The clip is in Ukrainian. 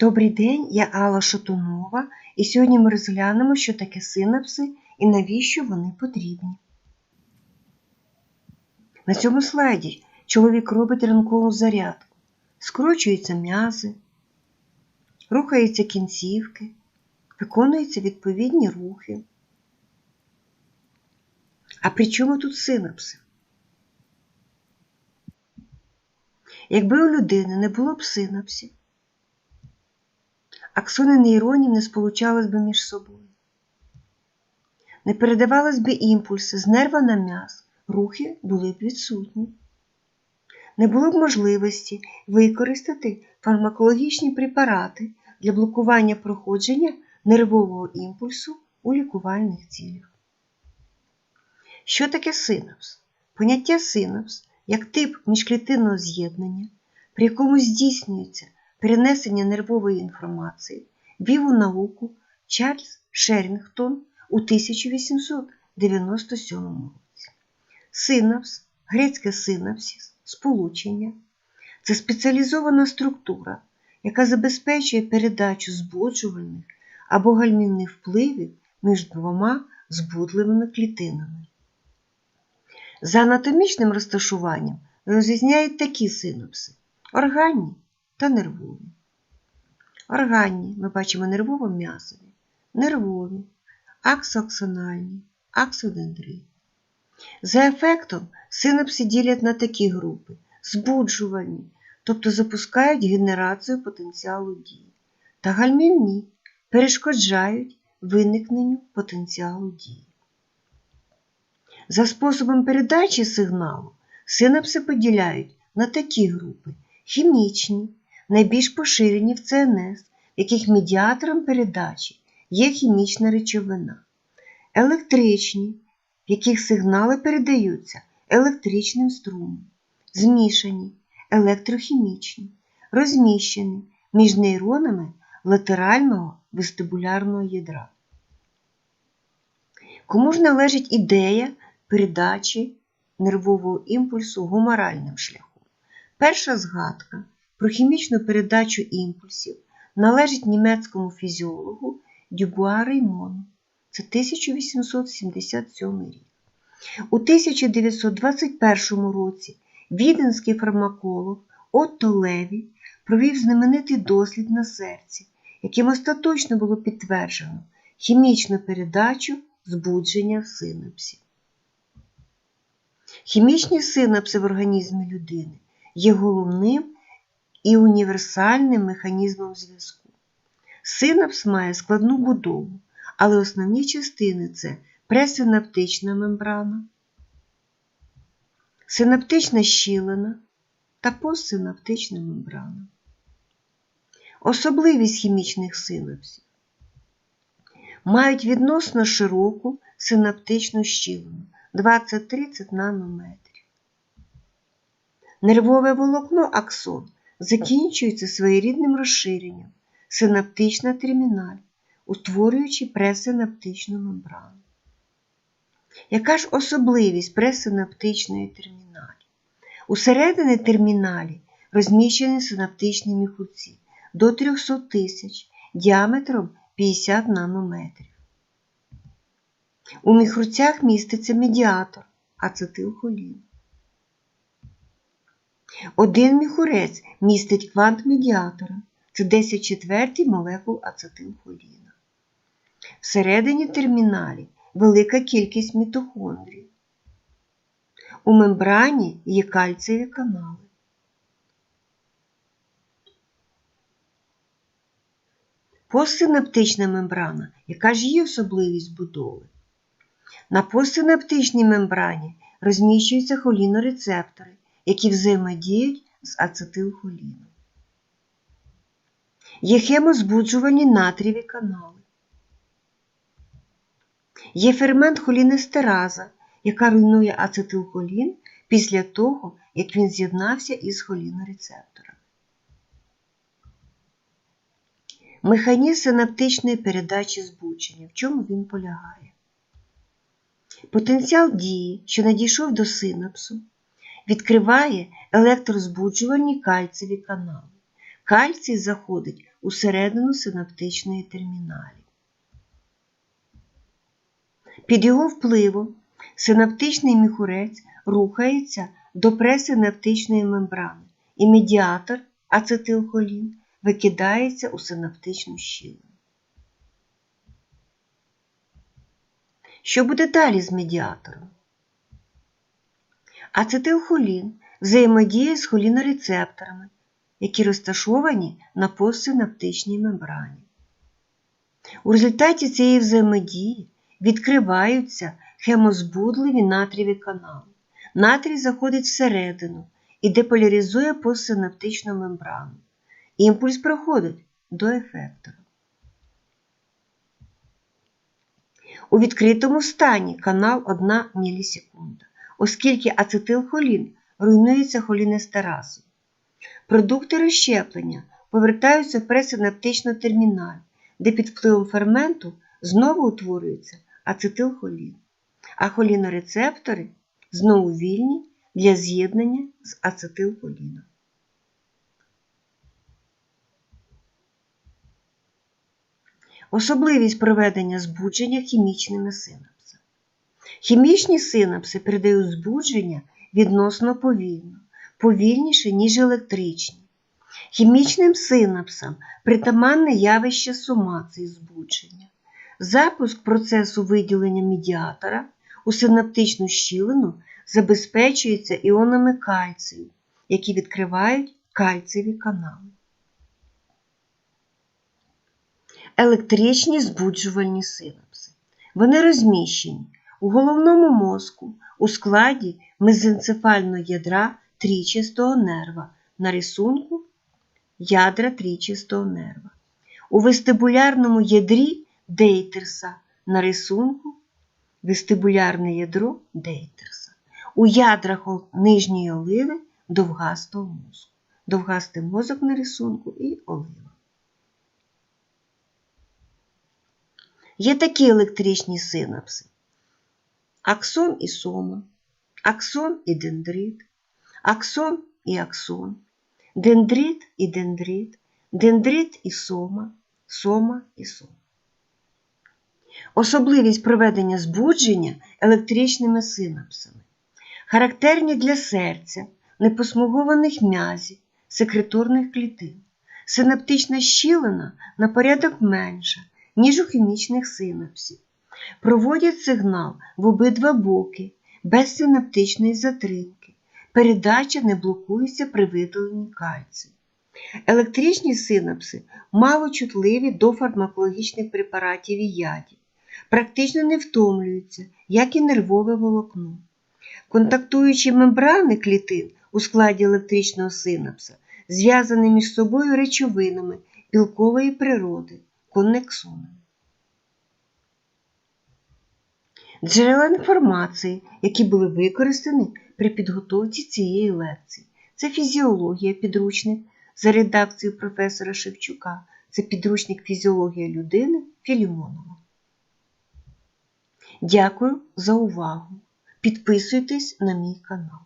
Добрий день, я Алла Шатунова, і сьогодні ми розглянемо, що таке синапси і навіщо вони потрібні. На цьому слайді чоловік робить ранкову зарядку, скручуються м'язи, рухаються кінцівки, виконуються відповідні рухи. А при чому тут синапси? Якби у людини не було б синапсів, аксони нейронів не сполучались би між собою. Не передавались би імпульси з нерва на м'яз, рухи були б відсутні. Не було б можливості використати фармакологічні препарати для блокування проходження нервового імпульсу у лікувальних цілях. Що таке синапс? Поняття синапс як тип міжклітинного з'єднання, при якому здійснюється перенесення нервової інформації, вів у науку Чарльз Шерінгтон у 1897 році. Синапс, грецьке синапсіс, сполучення це спеціалізована структура, яка забезпечує передачу збуджувальних або гальмівних впливів між двома збудливими клітинами. За анатомічним розташуванням розрізняють такі синапси органні та нервові. Органні ми бачимо нервово-м'язові, нервові, аксоаксональні, аксодендритні. За ефектом синапси ділять на такі групи збуджувальні, тобто запускають генерацію потенціалу дії, та гальмівні перешкоджають виникненню потенціалу дії. За способом передачі сигналу синапси поділяють на такі групи хімічні, найбільш поширені в ЦНС, в яких медіатором передачі є хімічна речовина, електричні, в яких сигнали передаються електричним струмом, змішані, електрохімічні, розміщені між нейронами латерального вестибулярного ядра. Кому ж належить ідея передачі нервового імпульсу гуморальним шляхом? Перша згадка про хімічну передачу імпульсів належить німецькому фізіологу Дюбуа Реймону. Це 1877 рік. У 1921 році віденський фармаколог Отто Леві провів знаменитий дослід на серці, яким остаточно було підтверджено хімічну передачу збудження синапсів. Хімічні синапси в організмі людини є головним і універсальним механізмом зв'язку. Синапс має складну будову, але основні частини це пресинаптична мембрана, синаптична щілина та постсинаптична мембрана. Особливість хімічних синапсів мають відносно широку синаптичну щілину 20-30 нанометрів. Нервове волокно аксон закінчується своєрідним розширенням синаптична терміналь, утворюючи пресинаптичну мембрану. Яка ж особливість пресинаптичної терміналі? Усередині терміналі розміщені синаптичні міхурці до 300 тисяч діаметром 50 нанометрів. У міхурцях міститься медіатор ацетилхолін. Один міхурець містить квант медіатора це 10 четвертій молекул ацетилхоліна. Всередині терміналі велика кількість мітохондрій. У мембрані є кальцієві канали. Постсинаптична мембрана, яка ж є особливість будови. На постсинаптичній мембрані розміщуються холінорецептори, які взаємодіють з ацетилхоліном. Є хемозбуджувальні натрієві канали. Є фермент холінестераза, яка руйнує ацетилхолін після того, як він з'єднався із холінорецептором. Механізм синаптичної передачі збудження. В чому він полягає? Потенціал дії, що надійшов до синапсу, відкриває електрозбуджувальні кальцеві канали. Кальцій заходить усередину синаптичної терміналі. Під його впливом синаптичний міхурець рухається до пресинаптичної мембрани, і медіатор ацетилхолін викидається у синаптичну щілину. Що буде далі з медіатором? Ацетилхолін взаємодіє з холінорецепторами, які розташовані на постсинаптичній мембрані. У результаті цієї взаємодії відкриваються хемозбудливі натрієві канали. Натрій заходить всередину і деполяризує постсинаптичну мембрану. Імпульс проходить до ефектора. У відкритому стані канал 1 мілісекунда, оскільки ацетилхолін руйнується холінестеразою. Продукти розщеплення повертаються в пресинаптичну терміналь, де під впливом ферменту знову утворюється ацетилхолін, а холінорецептори знову вільні для з'єднання з ацетилхоліном. Особливість проведення збудження хімічними синапсами. Хімічні синапси передають збудження відносно повільно, повільніше, ніж електричні. Хімічним синапсам притаманне явище сумації збудження. Запуск процесу виділення медіатора у синаптичну щілину забезпечується іонами кальцію, які відкривають кальцієві канали. Електричні збуджувальні синапси. Вони розміщені у головному мозку у складі мезенцефального ядра трічастого нерва на рисунку ядра трічастого нерва. У вестибулярному ядрі Дейтерса на рисунку вестибулярне ядро Дейтерса. У ядрах нижньої оливи довгастого мозку. Довгастий мозок на рисунку і олива. Є такі електричні синапси. Аксон і сома, аксон і дендрит, аксон і аксон, дендрит і дендрит, дендрит і сома, сома і сома. Особливість проведення збудження електричними синапсами. Характерні для серця, непосмугованих м'язів, секреторних клітин. Синаптична щілина на порядок менша, ніж у хімічних синапсів. Проводять сигнал в обидва боки, без синаптичної затримки. Передача не блокується при видаленні кальцію. Електричні синапси мало чутливі до фармакологічних препаратів і ядів, практично не втомлюються, як і нервове волокно. Контактуючі мембрани клітин у складі електричного синапса зв'язані між собою речовинами білкової природи, коннексонами. Джерела інформації, які були використані при підготовці цієї лекції, це фізіологія підручник за редакцією професора Шевчука, це підручник фізіологія людини Філімонова. Дякую за увагу! Підписуйтесь на мій канал.